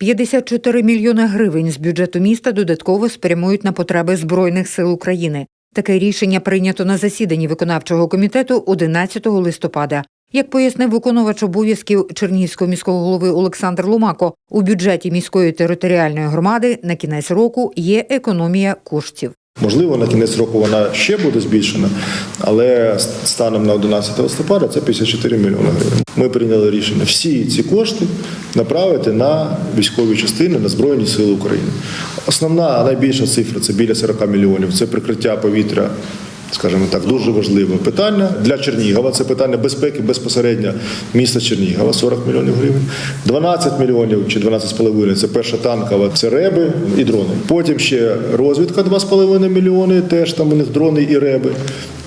54 мільйони гривень з бюджету міста додатково спрямують на потреби Збройних сил України. Таке рішення прийнято на засіданні виконавчого комітету 11 листопада. Як пояснив виконувач обов'язків Чернігівського міського голови Олександр Ломако, у бюджеті міської територіальної громади на кінець року є економія коштів. Можливо, на кінець року вона ще буде збільшена, але станом на 11 листопада це 54 мільйони гривень. Ми прийняли рішення всі ці кошти направити на військові частини на Збройні Сили України. Основна найбільша цифра це біля 40 мільйонів. Це прикриття повітря. Скажімо так, дуже важливе питання для Чернігова. Це питання безпеки безпосередньо міста Чернігова, 40 мільйонів гривень. 12 мільйонів чи 12,5 – це перша танкова, це реби і дрони. Потім ще розвідка 2,5 мільйони, теж там у них дрони і реби.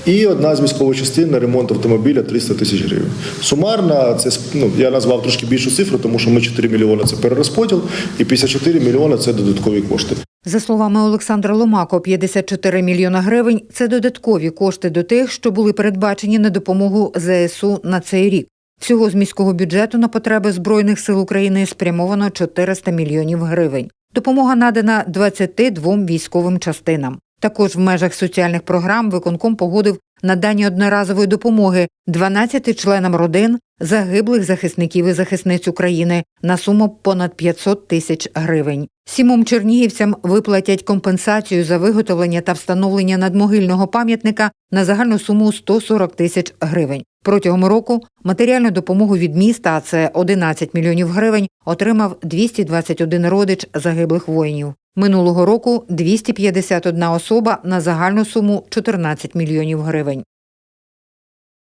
І одна з військових частин на ремонт автомобіля 300 тисяч гривень. Сумарно, це ну, я назвав трошки більшу цифру, тому що ми 4 мільйони це перерозподіл, і 54 мільйони це додаткові кошти. За словами Олександра Ломако, 54 мільйона гривень це додаткові кошти до тих, що були передбачені на допомогу ЗСУ на цей рік. Всього з міського бюджету на потреби Збройних сил України спрямовано 400 мільйонів гривень. Допомога надана 22 військовим частинам. Також в межах соціальних програм виконком погодив надання одноразової допомоги 12 членам родин загиблих захисників і захисниць України на суму понад 500 тисяч гривень. Сімом чернігівцям виплатять компенсацію за виготовлення та встановлення надмогильного пам'ятника на загальну суму 140 тисяч гривень. Протягом року матеріальну допомогу від міста, а це 11 мільйонів гривень, отримав 221 родич загиблих воїнів. Минулого року 251 особа на загальну суму 14 мільйонів гривень.